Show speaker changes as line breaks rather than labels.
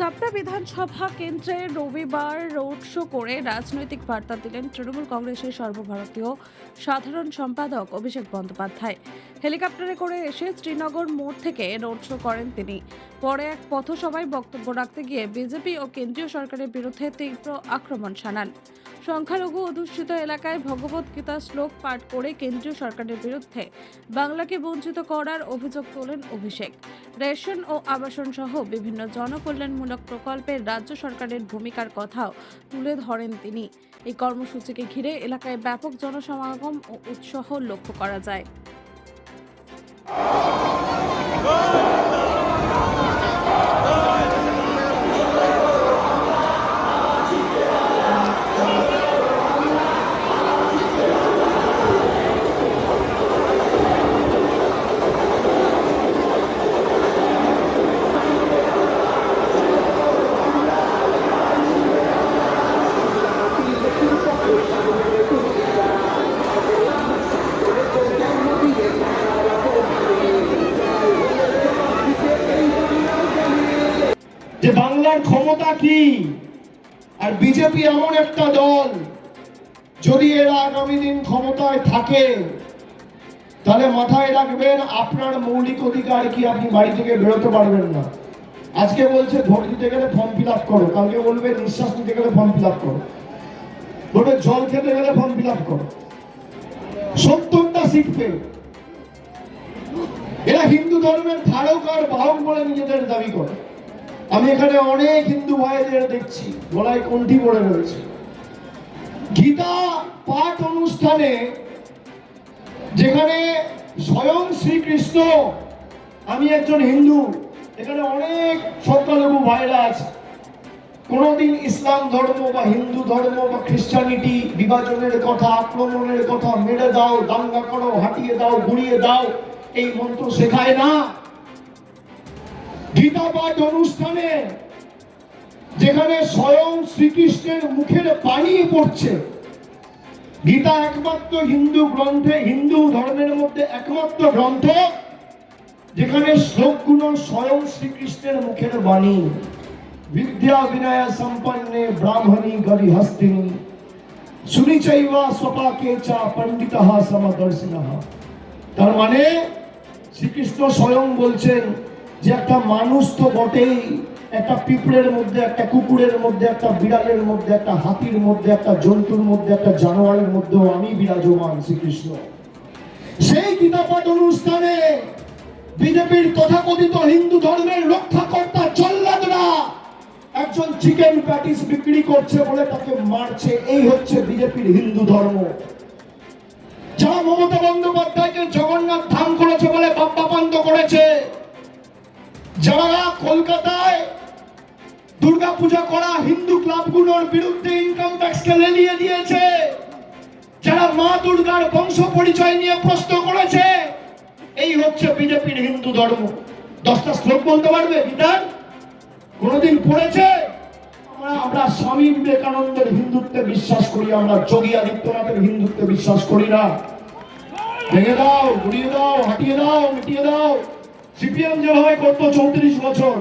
চাপড়া বিধানসভা কেন্দ্রে রবিবার রোড শো করে রাজনৈতিক বার্তা দিলেন তৃণমূল কংগ্রেসের সর্বভারতীয় সাধারণ সম্পাদক অভিষেক বন্দ্যোপাধ্যায়। হেলিকপ্টারে করে এসে শ্রীনগর মোড় থেকে রোড শো করেন তিনি। পরে এক পথসভায় বক্তব্য রাখতে গিয়ে বিজেপি ও কেন্দ্রীয় সরকারের বিরুদ্ধে তীব্র আক্রমণ শানান। সংখ্যালঘু অধ্যুষিত এলাকায় ভগবত গীতা শ্লোক পাঠ করে কেন্দ্রীয় সরকারের বিরুদ্ধে বাংলাকে বঞ্চিত করার অভিযোগ তোলেন অভিষেক। রেশন ও আবাসন সহ বিভিন্ন জনকল্যাণমূলক প্রকল্পে রাজ্য সরকারের ভূমিকার কথাও তুলে ধরেন তিনি। এই কর্মসূচিকে ঘিরে এলাকায় ব্যাপক জনসমাগম ও উৎসাহ লক্ষ্য করা যায়।
যে বাংলার ক্ষমতা কি? আর বিজেপি এমন একটা দল যদি এরা আগামী দিন ক্ষমতায় থাকে, তাহলে মাথায় রাখবেন আপনার মৌলিক অধিকার কি আপনি বাড়ি থেকে বেরোতে পারবেন না। আজকে বলছে ভোট দিতে গেলে ফর্ম ফিল আপ করো, কালকে বলবে নিঃশ্বাস নিতে গেলে ফর্ম ফিল আপ করো বলবে জল খেতে গেলে ফর্ম ফিল আপ করো। সত্তরটা পেয়ে এরা হিন্দু ধর্মের ধারক আর বাহক বলে নিজেদের দাবি করে। আমি এখানে অনেক হিন্দু ভাইদের দেখছি, গলায় কণ্ঠি পড়ে রয়েছে। গীতা পাঠ অনুষ্ঠানে যেখানে স্বয়ং শ্রীকৃষ্ণ, আমি একজন হিন্দু, এখানে অনেক সংখ্যালঘু ভাইরা আছে। কোনোদিন ইসলাম ধর্ম বা হিন্দু ধর্ম বা খ্রিস্টানিটি বিভাজনের কথা, আক্রমণের কথা, মেরে দাও, দাঙ্গা করো হাঁটিয়ে দাও ঘুরিয়ে দাও, এই মন্ত্র শেখায় না। গীতা পাঠ অনুষ্ঠানে যেখানে স্বয়ং শ্রীকৃষ্ণের মুখের পানি পড়ছে। গীতা একমাত্র হিন্দু গ্রন্থে, হিন্দু ধর্মের মধ্যে একমাত্র গ্রন্থ, যেখানে শ্লোকগুলো স্বয়ং শ্রীকৃষ্ণের মুখের বাণী। বিদ্যা বিনয় সম্পন্নে ব্রাহ্মণী গরি হস্তিনী সুনিচৈবা স্বপাকে চা পণ্ডিত তার মানে শ্রীকৃষ্ণ স্বয়ং বলছেন যে একটা মানুষ তো বটেই। একটা পিঁপড়ের মধ্যে, একটা কুকুরের মধ্যে, একটা বিড়ালের মধ্যে, একটা হাতির মধ্যে, একটা জন্তুর মধ্যে, একটা জানোয়ারের মধ্যেও আমি বিরাজমান শ্রীকৃষ্ণ। সেই গীতাপাঠ অনুষ্ঠানে বিজেপির তথাকথিত হিন্দু ধর্মের রক্ষাকর্তা জল্লাদরা একজন চিকেন প্যাটিস বিক্রি করছে বলে তাকে মারছে। এই হচ্ছে বিজেপির হিন্দু ধর্ম। যারা মমতা বন্দ্যোপাধ্যায়কে জগন্নাথ যারা কলকাতায় দুর্গা পূজা করা হিন্দু ক্লাবগুলোর বিরুদ্ধে ইনকাম ট্যাক্সকে লেলিয়ে দিয়েছে। যারা মা দুর্গার বংশ পরিচয় নিয়ে প্রশ্ন করেছে, এই হচ্ছে বিজেপির হিন্দু ধর্ম। দশটা শ্লোক বলতে পারবে, গীতার? কোনোদিন পড়েছে? আমরা স্বামী বিবেকানন্দের হিন্দুত্বে বিশ্বাস করি, আমরা যোগী আদিত্যনাথের হিন্দুত্বে বিশ্বাস করি না। ভেঙে দাও গুড়িয়ে দাও, হাঁটিয়ে দাও, মিটিয়ে দাও। সিপিএম যেভাবে করতো চৌত্রিশ বছর